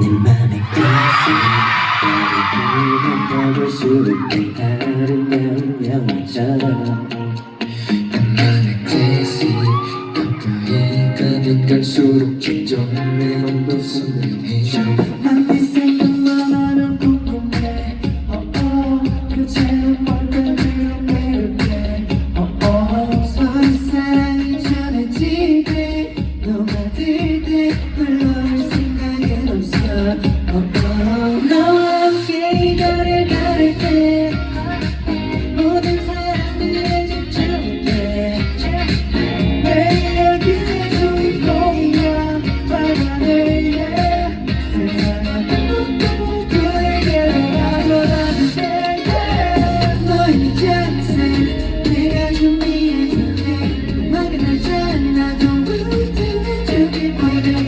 내 맘의 끝을 어디 가볼수록 그 아름다운 영화처럼 내 끝이 가까이 가면 갈수록 점점 내 맘도 선명해져 Thank you.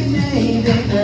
name